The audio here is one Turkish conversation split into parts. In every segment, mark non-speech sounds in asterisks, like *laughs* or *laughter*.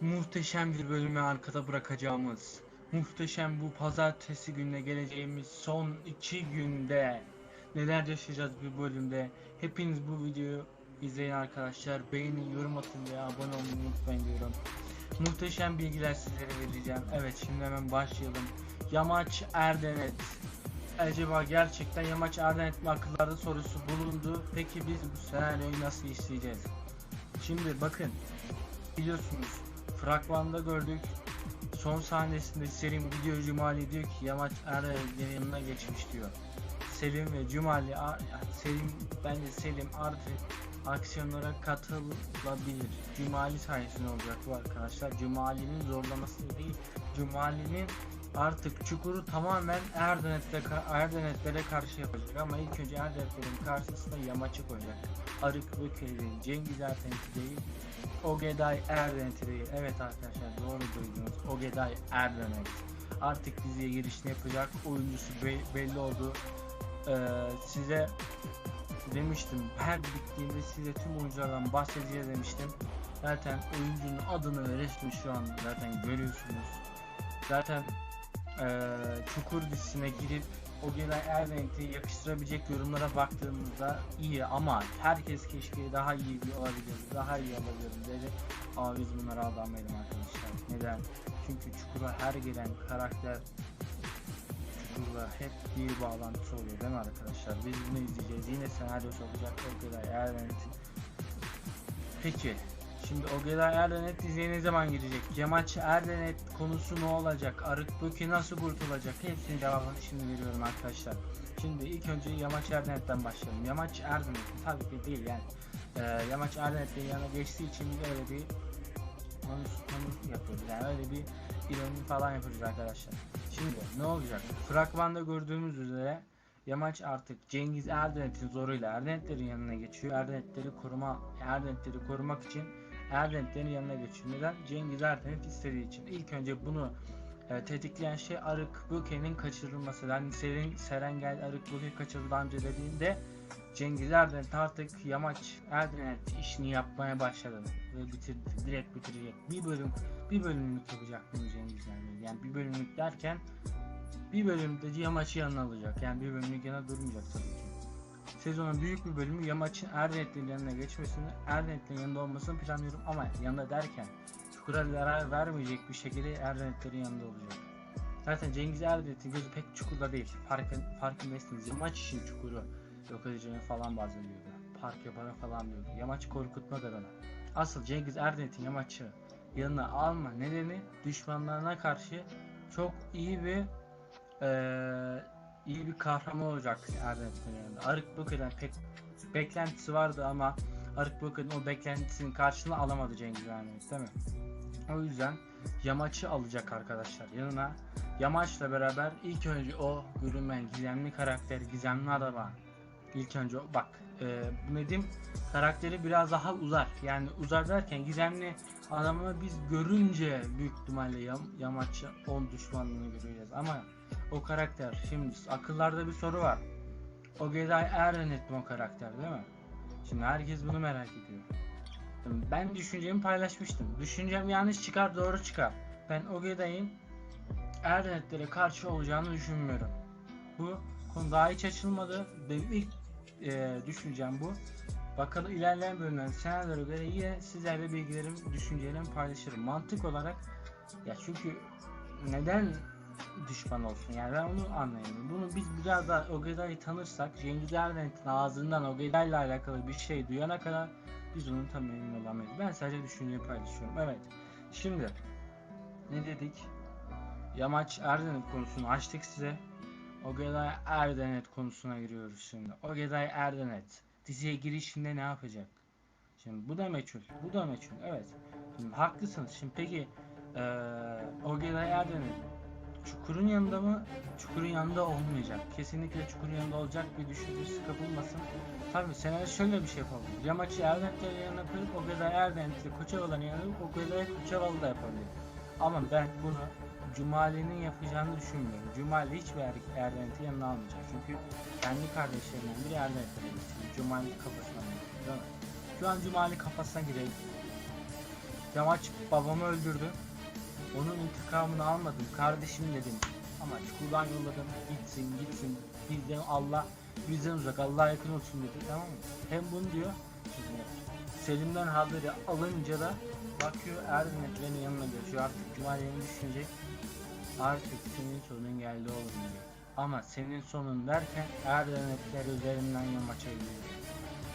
muhteşem bir bölümü arkada bırakacağımız, muhteşem bu pazartesi gününe geleceğimiz son iki günde neler yaşayacağız bu bölümde. Hepiniz bu videoyu izleyin arkadaşlar. Beğenin, yorum atın ve abone olmayı unutmayın diyorum. Muhteşem bilgiler sizlere vereceğim. Evet şimdi hemen başlayalım. Yamaç Erdenet. Acaba gerçekten Yamaç Erdenet mi akıllarda sorusu bulundu. Peki biz bu senaryoyu nasıl işleyeceğiz? Şimdi bakın biliyorsunuz fragmanda gördük son sahnesinde Selim gidiyor Cumali diyor ki Yamaç Erdenet'in yanına geçmiş diyor. Selim ve Cumali Selim bence Selim artık aksiyonlara katılabilir. Cumali sayesinde olacak bu arkadaşlar. Cumali'nin zorlaması değil. Cumali'nin artık çukuru tamamen Erdenet'le Erdenetlere karşı yapacak ama ilk önce Erdenetlerin karşısında yamaçı koyacak. Arık Bökeli, Cengiz Erdenet'i değil, Ogeday Erdenet'i değil. Evet arkadaşlar doğru duydunuz. Ogeday Erdenet. Artık diziye girişini yapacak. Oyuncusu be- belli oldu. Ee, size demiştim her bittiğinde size tüm oyunculardan bahsedeceğiz demiştim. Zaten oyuncunun adını ve resmini şu an zaten görüyorsunuz. Zaten eee Çukur dizisine girip o gelen Erdenet'i yakıştırabilecek yorumlara baktığımızda iyi ama herkes keşke daha iyi bir olabilir, daha iyi olabilir dedi. Ama biz bunlara aldanmayalım arkadaşlar. Neden? Çünkü Çukur'a her gelen karakter Çukur'la hep bir bağlantısı oluyor değil mi arkadaşlar? Biz bunu izleyeceğiz. Yine senaryosu olacak o gelen Erdenet'in. Peki Şimdi Ogeday Erdenet diziye ne zaman girecek? Yamaç Erdenet konusu ne olacak? Arık Böke nasıl kurtulacak? Hepsinin cevabını şimdi veriyorum arkadaşlar. Şimdi ilk önce Yamaç Erdenet'ten başlayalım. Yamaç Erdenet tabii ki değil yani. Ee, Yamaç Erdenet'in yanına geçtiği için öyle bir konu, konu yapıyoruz. Yani öyle bir ironi falan yapıyoruz arkadaşlar. Şimdi ne olacak? Fragmanda gördüğümüz üzere Yamaç artık Cengiz Erdenet'in zoruyla Erdenetlerin yanına geçiyor. Erdenetleri koruma Erdenetleri korumak için Erdenetlerin yanına geçiyor. Neden? Cengiz Erdenet istediği için. İlk önce bunu e, tetikleyen şey Arık Böke'nin kaçırılması. Yani Seren, Serengel Arık Böke kaçırıldı amca dediğinde Cengiz Erdenet artık Yamaç Erdenet işini yapmaya başladı ve bitirdi. Direkt bitirecek. Bir bölüm bir bölümlük yapacak bunu Cengiz Erdenet. Yani bir bölümlük derken bir bölümde Yamaç'ı yanına alacak. Yani bir bölümlük yana durmayacak tabii ki. Sezonun büyük bir bölümü Yamaç'ın Erdent'in yanına geçmesini, Erdent'in yanında olmasını planlıyorum ama yanında derken Çukur'a zarar vermeyecek bir şekilde Erdent'lerin yanında olacak. Zaten Cengiz Erdent'in gözü pek Çukur'da değil. Farkın, farkındaysanız Yamaç için Çukur'u yok edeceğini falan bahsediyordu. Park yapana falan diyordu. Yamaç korkutmak adına. Asıl Cengiz Erdent'in Yamaç'ı yanına alma nedeni düşmanlarına karşı çok iyi bir eee iyi bir kahraman olacak Erdent'in yanında. Arık Böke'den pek beklentisi vardı ama Arık Böke'nin o beklentisinin karşılığını alamadı Cengiz Erdenet değil mi? O yüzden Yamaç'ı alacak arkadaşlar yanına. Yamaç'la beraber ilk önce o görünmeyen gizemli karakter, gizemli adama ilk önce bak e, Nedim karakteri biraz daha uzar. Yani uzar derken gizemli adamı biz görünce büyük ihtimalle Yam, Yamaç'ı 10 düşmanlığını göreceğiz ama o karakter şimdi akıllarda bir soru var. O Geday Erdenet mi o karakter değil mi? Şimdi herkes bunu merak ediyor. Ben düşüncemi paylaşmıştım. Düşüncem yanlış çıkar doğru çıkar. Ben o Geday'ın Erdenetlere karşı olacağını düşünmüyorum. Bu konu daha hiç açılmadı. Benim ilk e, düşüncem bu. Bakalım ilerleyen bölümlerde senaryolara göre yine sizlerle bilgilerim, düşüncelerimi paylaşırım. Mantık olarak ya çünkü neden düşman olsun yani ben onu anlayamıyorum. Bunu biz biraz daha Ogeday'ı tanırsak Cengiz Erdent'in ağzından Ogeday'la alakalı bir şey duyana kadar biz onun tam emin olamayız. Ben sadece düşünceyi paylaşıyorum. Evet. Şimdi ne dedik? Yamaç Erdenet konusunu açtık size. Ogeday Erdenet konusuna giriyoruz şimdi. Ogeday Erdenet diziye girişinde ne yapacak? Şimdi bu da meçhul. Bu da meçhul. Evet. Şimdi haklısınız. Şimdi peki eee Ogeday Erdenet Çukur'un yanında mı? Çukur'un yanında olmayacak. Kesinlikle Çukur'un yanında olacak bir düşüncesi kapılmasın. Tabii senaryo şöyle bir şey yapalım. Yamaç'ı Erdent'lerin yanına koyup Ogeday Erdent'li Koçovalı'nın yanına koyup Ogeday Koçovalı da yapabilir. Ama ben bunu Cumali'nin yapacağını düşünmüyorum. Cumali hiçbir er Erdent'i yanına almayacak. Çünkü kendi kardeşlerinden biri Erdent'e gitsin. Cumali kafasına mi? Şu an Cumali kafasına girelim. Yamaç babamı öldürdü. Onun intikamını almadım kardeşim dedim. Ama çukurdan yolladım. Gitsin gitsin. Bizden Allah bizden uzak Allah'a yakın olsun dedi tamam mı? Hem bunu diyor. Şimdi Selim'den haberi alınca da bakıyor Erdenetlerin yanına geçiyor. Artık Cumali'ni düşünecek. Artık senin sonun geldi oğlum diyor. Ama senin sonun derken Erdenetler üzerinden yamaça gidiyor.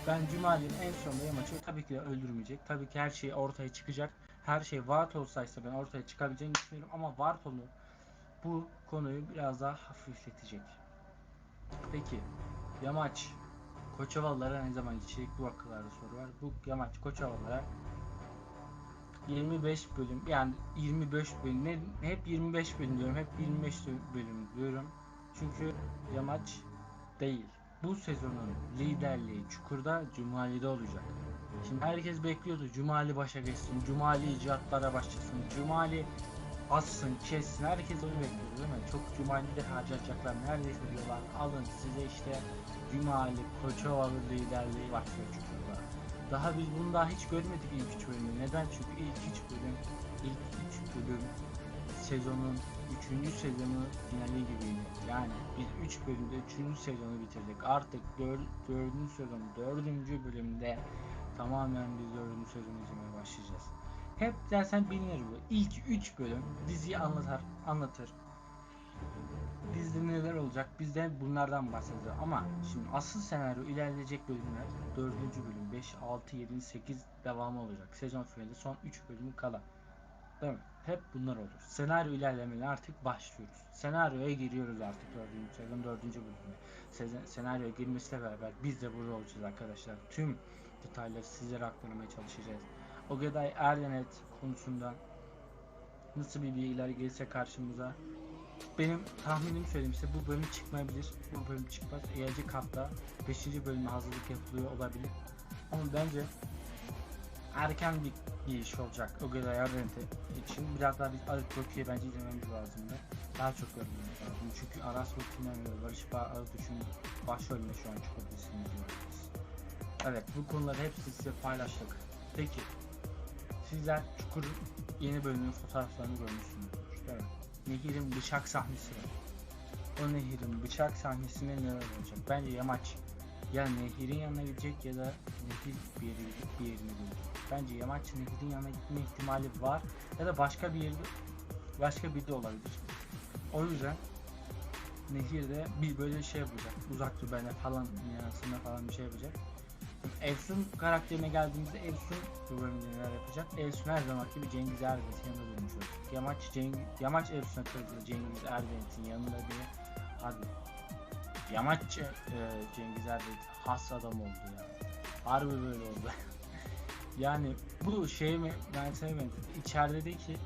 Ben Cumali'nin en sonunda yamaçı tabii ki de öldürmeyecek. Tabii ki her şey ortaya çıkacak. Her şey Vart olsaysa ben ortaya çıkabileceğini düşünüyorum ama Vartolu bu konuyu biraz daha hafifletecek. Peki Yamaç Koçovalılara ne zaman gidecek bu akıllarda soru var. Bu Yamaç Koçovalılara 25 bölüm yani 25 bölüm ne, hep 25 bölüm diyorum hep 25 bölüm diyorum. Çünkü Yamaç değil. Bu sezonun liderliği Çukur'da Cumali'de olacak. Şimdi herkes bekliyordu. Cumali başa geçsin. Cumali icraatlara başlasın. Cumali assın, kessin. Herkes onu bekliyordu değil mi? Çok Cumali'de harcayacaklar. Neredeyse diyorlar. Alın size işte Cumali, Koçovalı liderliği başlıyor Çukur'da. Daha biz bunu daha hiç görmedik ilk üç bölümü. Neden? Çünkü ilk üç bölüm, ilk üç bölüm sezonun 3. sezonu finali gibiydi. Yani biz 3 bölümde 3. sezonu bitirdik. Artık 4. sezon 4. bölümde tamamen biz 4. sezonu izlemeye başlayacağız. Hep dersen bilinir bu. İlk 3 bölüm diziyi anlatar, anlatır. Dizide neler olacak biz de bunlardan bahsedeceğiz. Ama şimdi asıl senaryo ilerleyecek bölümler 4. bölüm 5, 6, 7, 8 devamı olacak. Sezon finali son 3 bölümü kala. Değil mi? Hep bunlar olur. Senaryo ilerlemeye artık başlıyoruz. Senaryoya giriyoruz artık 4. sezon 4. bölümde. Sezon, senaryoya girmesiyle beraber biz de burada olacağız arkadaşlar. Tüm detayları sizlere aktarmaya çalışacağız. Ogeday Erdenet konusunda nasıl bir bilgiler gelirse karşımıza benim tahminim söyleyeyim size bu bölüm çıkmayabilir. Bu bölüm çıkmaz. Gelecek hafta 5. bölüme hazırlık yapılıyor olabilir. Ama bence erken bir giriş olacak Ogeday Ardente için. Biraz daha biz Arık Roki'ye bence izlememiz lazımdı. Daha çok görmemiz lazım. Çünkü Aras Roki'den ve Barış Arıkuş'un başrolünde şu an çok izliyoruz. Evet bu konuları hepsi size paylaştık. Peki sizler Çukur yeni bölümün fotoğraflarını görmüşsünüzdür. Evet. Nehir'in bıçak sahnesi var. O Nehir'in bıçak sahnesinde neler olacak? Bence Yamaç ya Nehir'in yanına gidecek ya da Nehir bir gidip bir yerine gelecek. Bence Yamaç Nehir'in yanına gitme ihtimali var ya da başka bir yerde başka bir de olabilir. O yüzden Nehir'de bir böyle şey yapacak. Uzak dur benden falan yanısında falan bir şey yapacak. Efsun karakterine geldiğimizde bu bölümde neler yapacak? Efsun her zaman gibi Cengiz Erdenet'in yanında durmuş olacak. Yamaç, Cengiz, Yamaç Efsun'a kırdı Cengiz Erdenet'in yanında diye. Hadi. Yamaç e, Cengiz Erdenet has adam oldu ya. Harbi böyle oldu. *laughs* yani bu şey mi ben sevmedim. İçerideki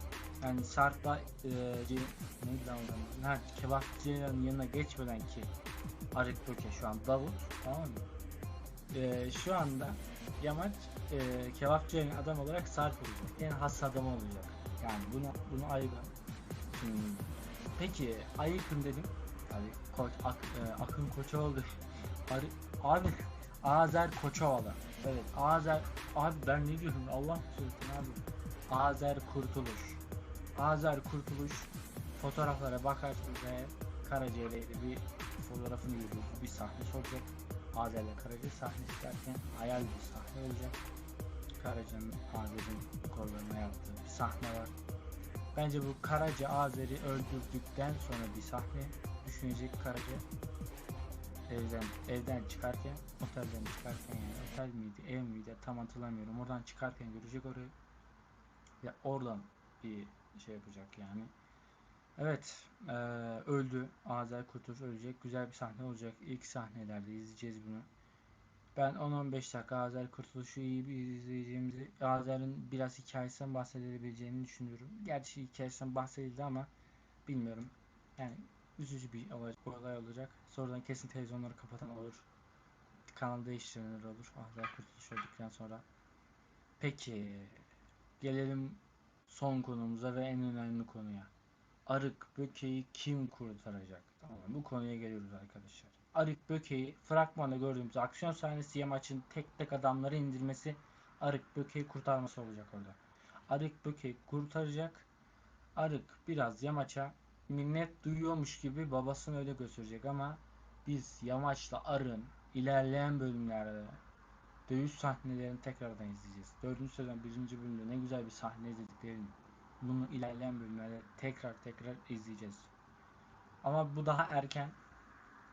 yani Sarp'la e, neydi lan onun? Ha, kebapçının yanına geçmeden ki Arık Böke şu an Davut tamam mı? E, şu anda Yamaç e, kebapçı adam olarak sarf olacak. En has adam olacak. Yani bunu bunu ayıkın. Hmm. Peki ayıkın dedim. Abi koç ak, e, Akın Koçovalı. Abi, abi Azer Koçovalı. Evet Azer abi ben ne diyorum Allah söylesin abi. Azer Kurtuluş. Azer Kurtuluş fotoğraflara bakarsınız ve Karaca ile bir fotoğrafını yürüdüğü bir sahnesi olacak. Azer'le Karaca sahnesi derken hayal bir sahne olacak. Karaca'nın Azer'in kollarına yaptığı bir sahne var. Bence bu Karaca Azer'i öldürdükten sonra bir sahne düşünecek Karaca. Evden evden çıkarken, otelden çıkarken yani otel miydi, ev miydi tam hatırlamıyorum. Oradan çıkarken görecek orayı. Ve oradan bir şey yapacak yani. Evet, eee, öldü. Azer Kurtuluş ölecek. Güzel bir sahne olacak. İlk sahnelerde izleyeceğiz bunu. Ben 10-15 dakika Azer Kurtuluş'u iyi bir izleyeceğimizi, Azer'in biraz hikayesinden bahsedebileceğini düşünüyorum. Gerçi hikayesinden bahsedildi ama bilmiyorum. Yani üzücü bir olay, olacak. Sonradan kesin televizyonları kapatan olur. Kanal değiştirenler olur. Azer Kurtuluş öldükten sonra. Peki, gelelim son konumuza ve en önemli konuya. Arık Böke'yi kim kurtaracak? Tamam, bu konuya geliyoruz arkadaşlar. Arık Böke'yi fragmanda gördüğümüz aksiyon sahnesi yamaçın tek tek adamları indirmesi Arık Böke'yi kurtarması olacak orada. Arık Böke'yi kurtaracak. Arık biraz yamaça minnet duyuyormuş gibi babasını öyle götürecek ama biz yamaçla arın ilerleyen bölümlerde dövüş sahnelerini tekrardan izleyeceğiz. Dördüncü sezon birinci bölümde ne güzel bir sahne izledik değil mi? Bunu ilerleyen bölümlerde tekrar tekrar izleyeceğiz. Ama bu daha erken.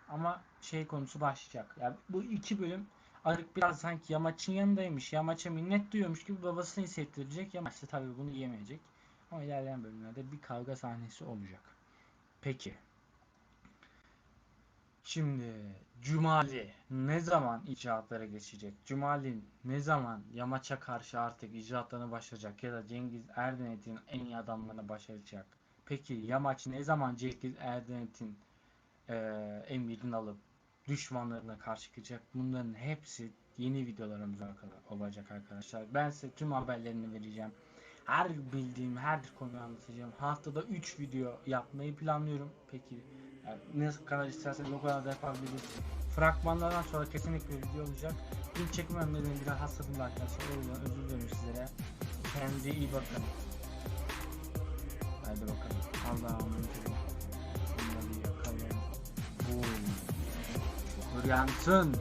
Ama şey konusu başlayacak. Yani bu iki bölüm Arık biraz sanki Yamaç'ın yanındaymış. Yamaç'a minnet duyuyormuş gibi babasını hissettirecek. Yamaç da tabii bunu yemeyecek. Ama ilerleyen bölümlerde bir kavga sahnesi olacak. Peki. Şimdi Cumali ne zaman icraatlara geçecek? Cumali ne zaman Yamaç'a karşı artık icraatlarına başlayacak ya da Cengiz Erdenet'in en iyi adamlarına başlayacak? Peki Yamaç ne zaman Cengiz Erdenet'in eee emrini alıp düşmanlarına karşı çıkacak? Bunların hepsi yeni videolarımızda olacak arkadaşlar. Ben size tüm haberlerini vereceğim. Her bildiğim her konuyu anlatacağım. Haftada 3 video yapmayı planlıyorum. Peki yani ne kadar isterseniz o kadar da yapabiliriz. Fragmanlardan sonra kesinlikle video olacak. İlk çekmem nedeni biraz hastadım arkadaşlar. O yüzden özür dilerim sizlere. Kendinize iyi bakın. Hadi bakalım. Allah'a emanet olun. Bunları yakalım. Boom. Uyansın.